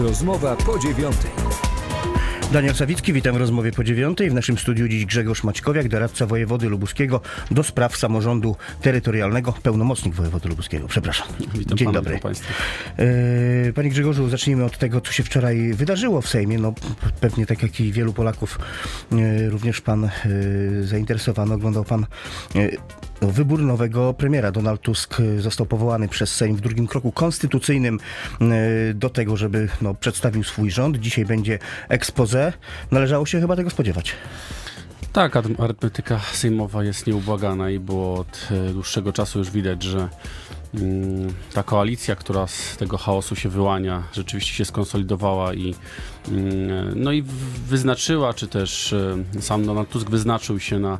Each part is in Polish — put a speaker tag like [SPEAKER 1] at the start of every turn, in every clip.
[SPEAKER 1] Rozmowa po dziewiątej.
[SPEAKER 2] Daniel Sawicki, witam w rozmowie po dziewiątej. W naszym studiu dziś Grzegorz Maćkowiak, doradca wojewody lubuskiego do spraw samorządu terytorialnego, pełnomocnik wojewody lubuskiego. Przepraszam.
[SPEAKER 3] Witam
[SPEAKER 2] Dzień
[SPEAKER 3] pana,
[SPEAKER 2] dobry.
[SPEAKER 3] witam.
[SPEAKER 2] E, Panie Grzegorzu, zacznijmy od tego, co się wczoraj wydarzyło w Sejmie. No, pewnie tak jak i wielu Polaków, e, również pan e, zainteresowany, oglądał pan wybór nowego premiera. Donald Tusk został powołany przez Sejm w drugim kroku konstytucyjnym e, do tego, żeby no, przedstawił swój rząd. Dzisiaj będzie expose. Należało się chyba tego spodziewać.
[SPEAKER 3] Tak, ar- arytmetyka sejmowa jest nieubłagana i było od e, dłuższego czasu już widać, że mm, ta koalicja, która z tego chaosu się wyłania, rzeczywiście się skonsolidowała i mm, no i wyznaczyła, czy też e, sam Donald Tusk wyznaczył się na,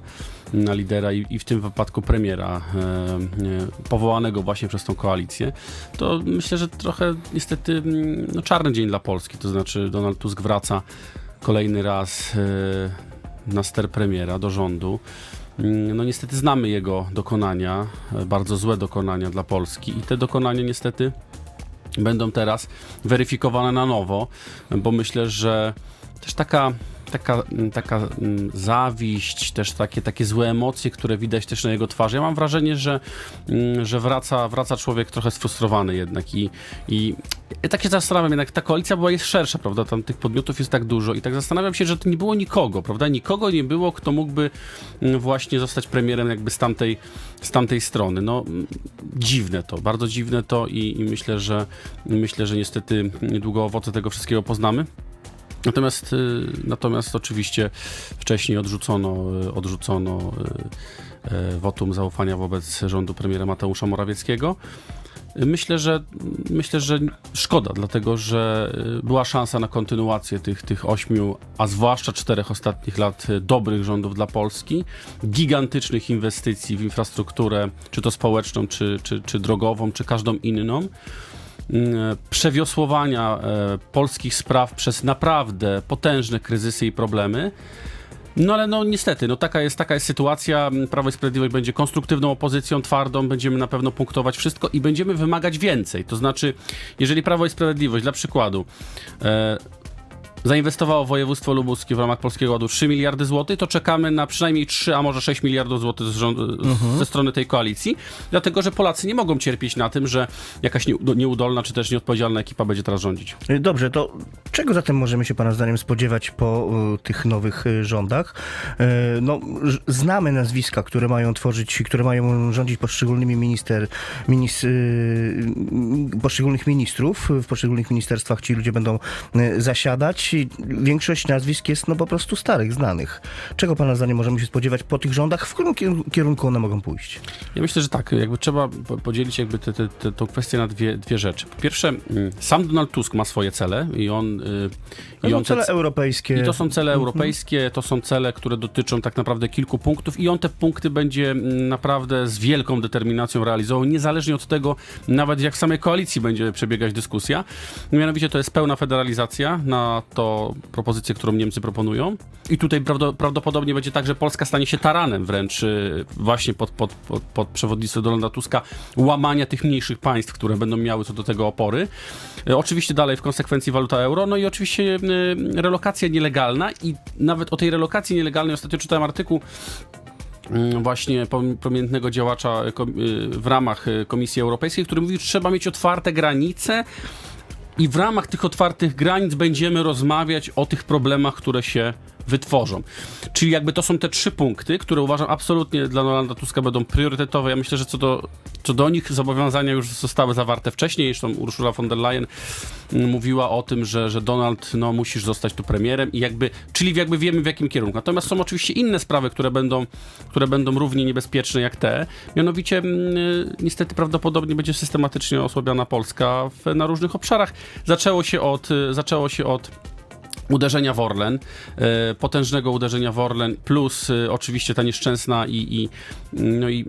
[SPEAKER 3] na lidera i, i w tym wypadku premiera e, e, powołanego właśnie przez tą koalicję, to myślę, że trochę niestety mm, no, czarny dzień dla Polski, to znaczy Donald Tusk wraca kolejny raz e, na ster premiera do rządu. Mm, No niestety znamy jego dokonania, e, bardzo złe dokonania dla Polski i te dokonania niestety będą teraz weryfikowane na nowo, bo myślę, że też taka taka, mm, taka mm, zawiść, też takie, takie złe emocje, które widać też na jego twarzy. Ja mam wrażenie, że, mm, że wraca, wraca człowiek trochę sfrustrowany jednak i, i ja tak się zastanawiam, jednak ta koalicja była jest szersza, prawda? Tam tych podmiotów jest tak dużo i tak zastanawiam się, że nie było nikogo, prawda? Nikogo nie było, kto mógłby właśnie zostać premierem jakby z tamtej, z tamtej strony. No dziwne to, bardzo dziwne to i, i myślę, że myślę, że niestety niedługo owoce tego wszystkiego poznamy. Natomiast, y, natomiast oczywiście wcześniej odrzucono, y, odrzucono y, wotum zaufania wobec rządu premiera Mateusza Morawieckiego. Myślę, że myślę, że szkoda, dlatego że była szansa na kontynuację tych, tych ośmiu, a zwłaszcza czterech ostatnich lat dobrych rządów dla Polski, gigantycznych inwestycji w infrastrukturę, czy to społeczną, czy, czy, czy drogową, czy każdą inną przewiosłowania e, polskich spraw przez naprawdę potężne kryzysy i problemy. No ale no niestety, no taka jest, taka jest sytuacja. Prawo i Sprawiedliwość będzie konstruktywną opozycją, twardą, będziemy na pewno punktować wszystko i będziemy wymagać więcej. To znaczy, jeżeli Prawo i Sprawiedliwość, dla przykładu, e, zainwestowało województwo lubuskie w ramach Polskiego Ładu 3 miliardy złotych, to czekamy na przynajmniej 3, a może 6 miliardów złotych z rząd, ze strony tej koalicji, dlatego że Polacy nie mogą cierpieć na tym, że jakaś nie- nieudolna czy też nieodpowiedzialna ekipa będzie teraz rządzić.
[SPEAKER 2] Y, Dobrze, to czego zatem możemy się Pana zdaniem spodziewać po y, tych nowych y, rządach? No, znamy nazwiska, które mają tworzyć, które mają rządzić poszczególnymi minister, minis, poszczególnych ministrów. W poszczególnych ministerstwach ci ludzie będą zasiadać. I Większość nazwisk jest no po prostu starych, znanych. Czego Pana zdaniem możemy się spodziewać po tych rządach? W którym kierun- kierunku one mogą pójść?
[SPEAKER 3] Ja myślę, że tak, jakby trzeba po- podzielić jakby tę kwestię na dwie, dwie rzeczy. Po pierwsze, mm, sam Donald Tusk ma swoje cele i on... y,
[SPEAKER 2] To
[SPEAKER 3] i
[SPEAKER 2] są
[SPEAKER 3] te
[SPEAKER 2] cele europejskie.
[SPEAKER 3] I to są cele europejskie, to są cele, które dotyczą tak naprawdę kilku punktów i on te punkty będzie mm, naprawdę z wielką determinacją realizował, niezależnie od tego, nawet jak w samej koalicji będzie przebiegać dyskusja. Mianowicie to jest pełna federalizacja na to propozycję, którą Niemcy proponują. I tutaj prawdo, prawdopodobnie będzie tak, że Polska stanie się taranem wręcz y, właśnie pod, pod, pod, pod przewodnictwem Donalda Tuska łamania tych mniejszych państw, które będą miały co do tego opory. Y, Oczywiście dalej w konsekwencji waluta euro, no i oczywiście y, relokacja nielegalna i nawet o tej relokacji nielegalnej ostatnio czytałem artykuł mm, właśnie prominentnego działacza y, y, w ramach y, Komisji Europejskiej, który mówił, że trzeba mieć otwarte granice i w ramach tych otwartych granic będziemy rozmawiać o tych problemach, które się wytworzą. Czyli jakby to są te trzy punkty, które uważam absolutnie dla Donalda Tuska będą priorytetowe. Ja myślę, że co do, co do nich zobowiązania już zostały zawarte wcześniej. Zresztą Ursula von der Leyen mm, mówiła o tym, że, że Donald, no musisz zostać tu premierem i jakby, czyli jakby wiemy w jakim kierunku. Natomiast są oczywiście inne sprawy, które będą, które będą równie niebezpieczne jak te. Mianowicie mm, niestety prawdopodobnie będzie systematycznie osłabiana Polska w, na różnych obszarach. Zaczęło się od, zaczęło się od uderzenia w Orlen, e, potężnego uderzenia w Orlen, plus e, oczywiście ta nieszczęsna i, i no i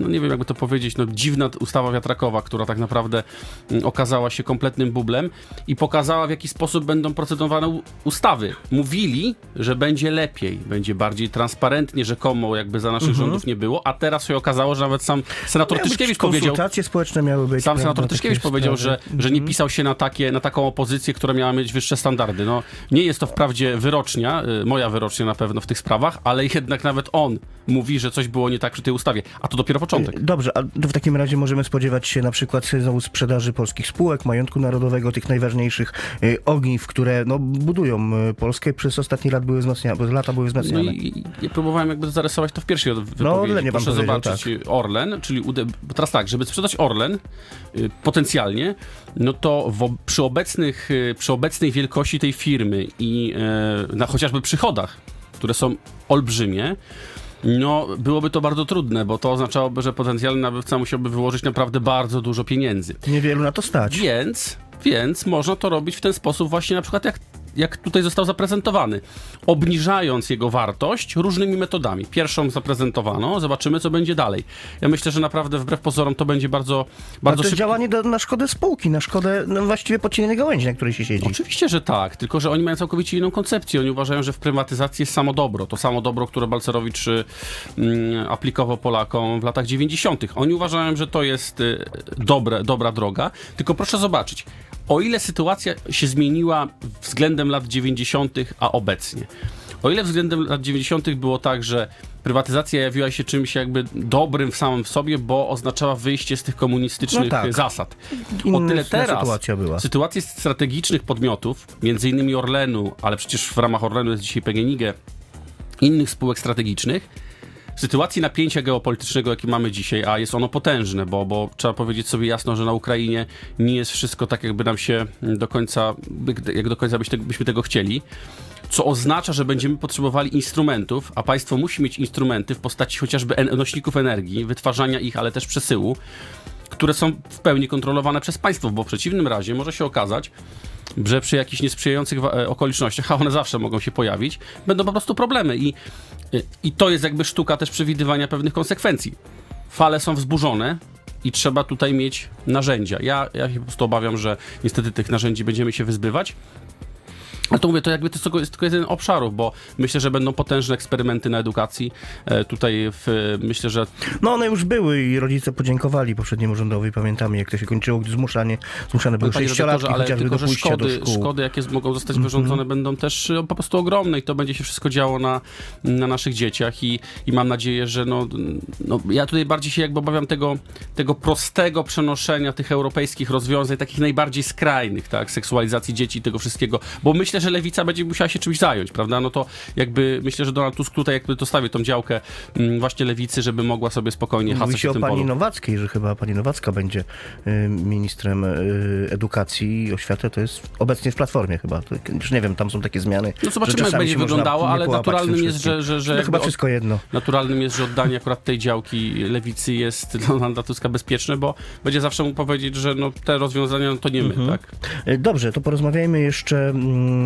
[SPEAKER 3] no nie wiem jakby to powiedzieć, no dziwna ustawa wiatrakowa, która tak naprawdę mm, okazała się kompletnym bublem i pokazała w jaki sposób będą procedowane ustawy. Mówili, że będzie lepiej, będzie bardziej transparentnie, rzekomo jakby za naszych rządów nie było, a teraz się okazało, że nawet sam senator Tyszkiewicz powiedział,
[SPEAKER 2] Konsultacje społeczne miały być.
[SPEAKER 3] sam senator Tyszkiewicz powiedział, że, że nie pisał się na, takie, na taką opozycję, która miała mieć wyższe standardy. No, nie jest to wprawdzie wyrocznia, y, moja wyrocznia na pewno w tych sprawach, ale jednak nawet on mówi, że coś było nie tak przy tej ustawie. A to dopiero początek.
[SPEAKER 2] Dobrze, a w takim razie możemy spodziewać się na przykład znowu sprzedaży polskich spółek, majątku narodowego, tych najważniejszych y, ogniw, które no, budują y, Polskę. Przez ostatnie lat były wzmacniane, lata były
[SPEAKER 3] No
[SPEAKER 2] wzmacniane.
[SPEAKER 3] i, i ja próbowałem jakby zarysować to w pierwszej od- wypowiedzi.
[SPEAKER 2] Orlenie pan
[SPEAKER 3] Proszę zobaczyć y, Orlen, czyli bo teraz tak, żeby sprzedać Orlen y, potencjalnie, no to w, przy, obecnych, y, przy obecnej wielkości tej firmy i e, na chociażby przychodach, które są olbrzymie, no, byłoby to bardzo trudne, bo to oznaczałoby, że potencjalny nabywca musiałby wyłożyć naprawdę bardzo dużo pieniędzy.
[SPEAKER 2] Niewielu na to stać.
[SPEAKER 3] Więc, więc można to robić w ten sposób właśnie na przykład jak, jak tutaj został zaprezentowany. Obniżając jego wartość różnymi metodami. Pierwszą zaprezentowano, zobaczymy co będzie dalej. Ja myślę, że naprawdę wbrew pozorom to będzie bardzo, bardzo
[SPEAKER 2] to
[SPEAKER 3] szybko.
[SPEAKER 2] działanie do, na szkodę spółki, na szkodę no, właściwie podcienionej gałęzi, na której się siedzi.
[SPEAKER 3] Oczywiście, że tak, tylko że oni mają całkowicie inną koncepcję. Oni uważają, że w prywatyzacji jest samo dobro. To samo dobro, które Balcerowicz y, mm, aplikował Polakom w latach 90. Oni uważają, że to jest y, dobre, dobra droga. Tylko proszę zobaczyć, o ile sytuacja się zmieniła względem lat 90., a obecnie. O ile względem lat 90. było tak, że prywatyzacja jawiła się czymś jakby dobrym w samym w sobie, bo oznaczała wyjście z tych komunistycznych
[SPEAKER 2] No tak.
[SPEAKER 3] zasad. O tyle teraz
[SPEAKER 2] sytuacja była.
[SPEAKER 3] sytuacji strategicznych podmiotów, między innymi Orlenu, ale przecież w ramach Orlenu jest dzisiaj PGNiG, innych spółek strategicznych, w sytuacji napięcia geopolitycznego, jakie mamy dzisiaj, a jest ono potężne, bo, bo trzeba powiedzieć sobie jasno, że na Ukrainie nie jest wszystko tak, jakby nam się do końca, jak do końca byśmy, tego chcieli, co oznacza, że będziemy potrzebowali instrumentów, a państwo musi mieć instrumenty w postaci chociażby nośników energii, wytwarzania ich, ale też przesyłu, które są w pełni kontrolowane przez państwo, bo w przeciwnym razie może się okazać, że przy jakichś niesprzyjających e, okolicznościach, a one zawsze mogą się pojawić, będą po prostu problemy i, y, i to jest jakby sztuka też przewidywania pewnych konsekwencji. Fale są wzburzone i trzeba tutaj mieć narzędzia. Ja, ja się po prostu obawiam, że niestety tych narzędzi będziemy się wyzbywać. Ale to mówię, to jakby to jest tylko, jest tylko jeden obszarów, bo myślę, że będą potężne eksperymenty na edukacji. E, tutaj w, myślę, że
[SPEAKER 2] No one już były i rodzice podziękowali poprzedniemu rządowi. Pamiętamy, jak to się kończyło, gdy zmuszanie, zmuszane były sześciolatki
[SPEAKER 3] ale tylko, że szkody, szkody, jakie mogą zostać wyrządzone, będą też y, po prostu ogromne i to będzie się wszystko działo na, na naszych dzieciach i, i mam nadzieję, że no, no, ja tutaj bardziej się jakby obawiam tego, tego prostego przenoszenia tych europejskich rozwiązań, takich najbardziej skrajnych, tak, seksualizacji dzieci i tego wszystkiego, bo myślę, że lewica będzie musiała się czymś zająć, prawda, no to jakby myślę, że Donald Tusk tutaj jakby dostawił tą działkę mm, właśnie lewicy, żeby mogła sobie spokojnie
[SPEAKER 2] Mówi
[SPEAKER 3] hasać
[SPEAKER 2] się
[SPEAKER 3] w
[SPEAKER 2] o pani
[SPEAKER 3] polu.
[SPEAKER 2] Nowackiej, że chyba pani Nowacka będzie y, ministrem y, edukacji i oświaty. To jest obecnie w Platformie chyba. To, już nie wiem, tam są takie zmiany.
[SPEAKER 3] No zobaczymy, jak będzie
[SPEAKER 2] się
[SPEAKER 3] wyglądało, ale naturalnym jest, że, że, że jakby
[SPEAKER 2] chyba wszystko jedno.
[SPEAKER 3] Naturalnym jest, że oddanie akurat tej działki lewicy jest dla Donalda Tuska bezpieczne, bo będzie zawsze mógł powiedzieć, że no, te rozwiązania no, to nie my,
[SPEAKER 2] Mhm.
[SPEAKER 3] tak?
[SPEAKER 2] E, Dobrze, to porozmawiajmy jeszcze mm, y,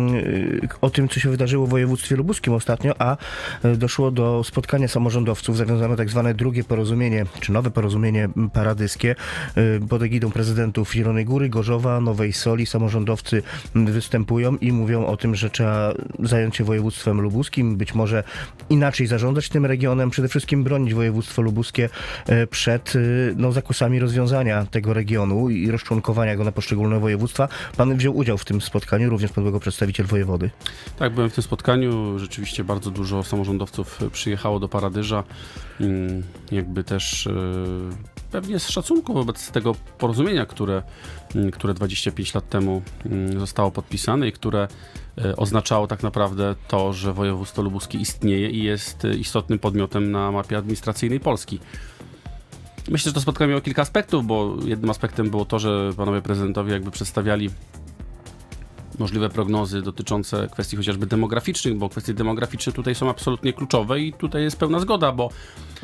[SPEAKER 2] o tym, co się wydarzyło w województwie lubuskim ostatnio, a e, doszło do spotkania samorządowców. Zawiązano tak zwane drugie porozumienie, czy nowe porozumienie paradyskie y, pod egidą prezydentów Zielonej Góry, Gorzowa, Nowej Soli. Samorządowcy występują i mówią o tym, że trzeba zająć się województwem lubuskim, być może inaczej zarządzać tym regionem, przede wszystkim bronić województwo lubuskie e, przed no, zakusami rozwiązania tego regionu i rozczłonkowania go na poszczególne województwa. Pan wziął udział w tym spotkaniu, również pan był jako przedstawiciel wojewody.
[SPEAKER 3] Tak, byłem w tym spotkaniu. Rzeczywiście bardzo dużo samorządowców przyjechało do Paradyża. Mm, Jakby też e, pewnie z szacunku wobec tego porozumienia, które, mm, które 25 lat temu mm, zostało podpisane i które e, oznaczało tak naprawdę to, że województwo lubuskie istnieje i jest e, istotnym podmiotem na mapie administracyjnej Polski. Myślę, że to spotkanie miało kilka aspektów, bo jednym aspektem było to, że panowie prezydentowie jakby przedstawiali możliwe prognozy dotyczące kwestii chociażby demograficznych, bo kwestie demograficzne tutaj są absolutnie kluczowe i tutaj jest pełna zgoda, bo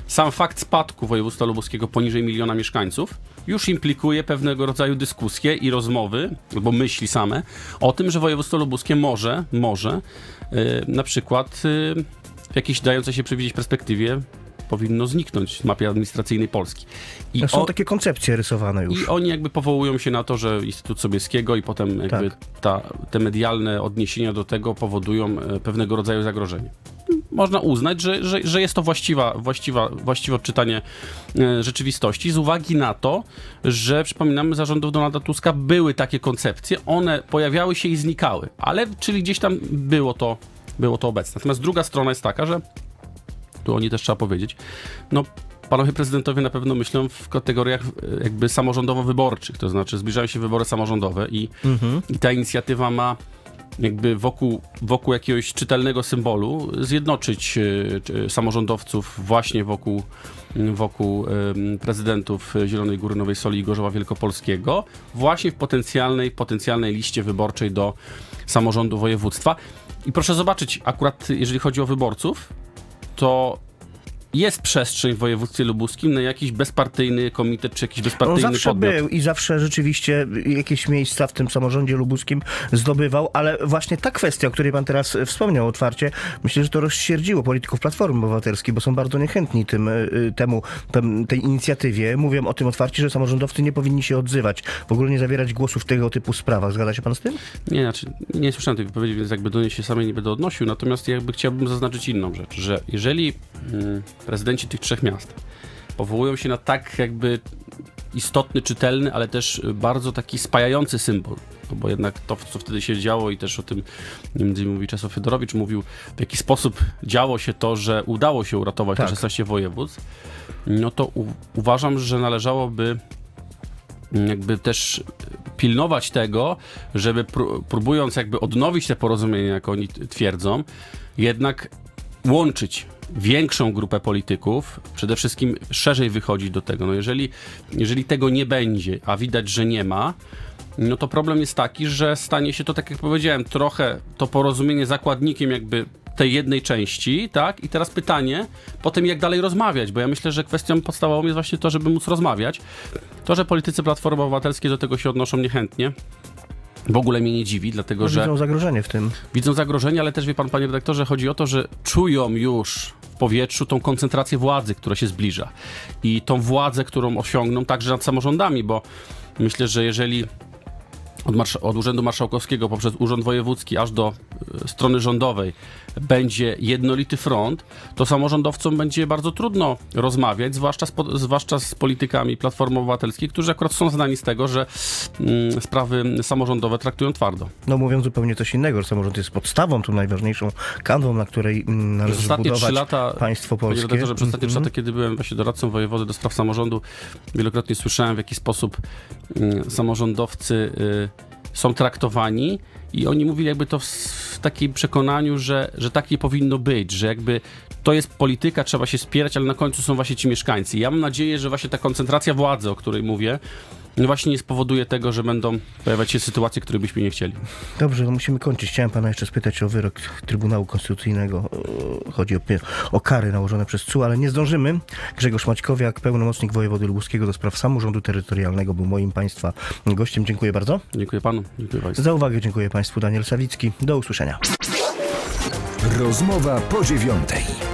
[SPEAKER 3] sam fakt spadku województwa lubuskiego poniżej miliona mieszkańców już implikuje pewnego rodzaju dyskusje i rozmowy, albo myśli same, o tym, że województwo lubuskie może, może yy, na przykład yy, w jakiejś dającej się przewidzieć perspektywie powinno zniknąć z mapy administracyjnej Polski. I
[SPEAKER 2] Są
[SPEAKER 3] o-
[SPEAKER 2] takie koncepcje rysowane już.
[SPEAKER 3] i oni jakby powołują się na to, że Instytut Sobieskiego i potem jakby
[SPEAKER 2] Tak.
[SPEAKER 3] ta, te medialne odniesienia do tego powodują e, pewnego rodzaju zagrożenie. Można uznać, że, że, że jest to właściwa, właściwa, właściwe odczytanie e, rzeczywistości z uwagi na to, że przypominamy, za rządów Donalda Tuska były takie koncepcje, one pojawiały się i znikały, ale czyli gdzieś tam było to, było to obecne. Natomiast druga strona jest taka, że tu oni też trzeba powiedzieć, no panowie prezydentowie na pewno myślą w kategoriach e, jakby samorządowo-wyborczych, to znaczy zbliżają się wybory samorządowe i, i ta inicjatywa ma jakby wokół, wokół jakiegoś czytelnego symbolu zjednoczyć e, czy- samorządowców właśnie wokół, wokół prezydentów Zielonej Góry Nowej Soli i Gorzowa Wielkopolskiego właśnie w potencjalnej, potencjalnej liście wyborczej do samorządu województwa. I proszę zobaczyć, akurat jeżeli chodzi o wyborców, to jest przestrzeń w województwie lubuskim na jakiś bezpartyjny komitet czy jakiś
[SPEAKER 2] On
[SPEAKER 3] bezpartyjny
[SPEAKER 2] zawsze
[SPEAKER 3] podmiot.
[SPEAKER 2] był i zawsze rzeczywiście jakieś miejsca w tym samorządzie lubuskim zdobywał, ale właśnie ta kwestia, o której pan teraz wspomniał otwarcie, myślę, że to rozsierdziło polityków Platformy Obywatelskiej, bo są bardzo niechętni tym, e, e, temu, tem, tej inicjatywie. Mówią o tym otwarcie, że samorządowcy nie powinni się odzywać, w ogóle nie zabierać głosu w tego typu sprawach. Zgadza się pan z tym?
[SPEAKER 3] Nie, znaczy, nie słyszałem tej wypowiedzi, więc jakby do niej się samej nie będę odnosił, natomiast jakby chciałbym zaznaczyć inną rzecz, że jeżeli mm, prezydenci tych trzech miast powołują się na tak jakby istotny, czytelny, ale też bardzo taki spajający symbol, no bo jednak to, co wtedy się działo i też o tym między innymi mówi Czesław Fedorowicz, mówił w jaki sposób działo się to, że udało się uratować
[SPEAKER 2] Tak.
[SPEAKER 3] te 16 województw, no to u, uważam, że należałoby jakby też pilnować tego, żeby pró- próbując jakby odnowić te porozumienia, jak oni twierdzą, jednak łączyć większą grupę polityków, przede wszystkim szerzej wychodzić do tego. No jeżeli, jeżeli tego nie będzie, a widać, że nie ma, no to problem jest taki, że stanie się to, tak jak powiedziałem, trochę to porozumienie zakładnikiem jakby tej jednej części, tak? I teraz pytanie, potem jak dalej rozmawiać, bo ja myślę, że kwestią podstawową jest właśnie to, żeby móc rozmawiać. To, że politycy Platformy Obywatelskiej do tego się odnoszą niechętnie, w ogóle mnie nie dziwi, dlatego
[SPEAKER 2] Że...
[SPEAKER 3] że
[SPEAKER 2] Widzą zagrożenie w tym.
[SPEAKER 3] widzą zagrożenie, ale też wie pan, panie redaktorze, chodzi o to, że czują już w powietrzu tą koncentrację władzy, która się zbliża. I tą władzę, którą osiągną także nad samorządami, bo myślę, że jeżeli od, od Urzędu Marszałkowskiego poprzez Urząd Wojewódzki aż do e, strony rządowej będzie jednolity front, to samorządowcom będzie bardzo trudno rozmawiać, zwłaszcza z, zwłaszcza z politykami Platformy Obywatelskiej, którzy akurat są znani z tego, że mm, sprawy samorządowe traktują twardo.
[SPEAKER 2] No mówią zupełnie coś innego, że samorząd jest podstawą, tą najważniejszą kanwą, na której mm, należy
[SPEAKER 3] ostatnie
[SPEAKER 2] zbudować
[SPEAKER 3] trzy lata,
[SPEAKER 2] państwo
[SPEAKER 3] panie
[SPEAKER 2] polskie.
[SPEAKER 3] redaktorze, przez ostatnie trzy
[SPEAKER 2] Mhm.
[SPEAKER 3] lata, kiedy byłem właśnie doradcą wojewody do spraw samorządu, wielokrotnie słyszałem, w jaki sposób mm, samorządowcy y, są traktowani i oni mówili jakby to w, w takim przekonaniu, że, że tak nie powinno być, że jakby to jest polityka, trzeba się spierać, ale na końcu są właśnie ci mieszkańcy. Ja mam nadzieję, że właśnie ta koncentracja władzy, o której mówię, właśnie nie spowoduje tego, że będą pojawiać się sytuacje, które byśmy nie chcieli.
[SPEAKER 2] Dobrze, no musimy kończyć. Chciałem pana jeszcze spytać o wyrok Trybunału Konstytucyjnego. E, Chodzi o, o kary nałożone przez CUE, ale nie zdążymy. Grzegorz Maćkowiak, pełnomocnik wojewody lubuskiego do spraw samorządu terytorialnego, był moim państwa gościem. Dziękuję bardzo.
[SPEAKER 3] Dziękuję panu, dziękuję państwu.
[SPEAKER 2] Za uwagę dziękuję państwu. Daniel Sawicki. Do usłyszenia.
[SPEAKER 1] Rozmowa po dziewiątej.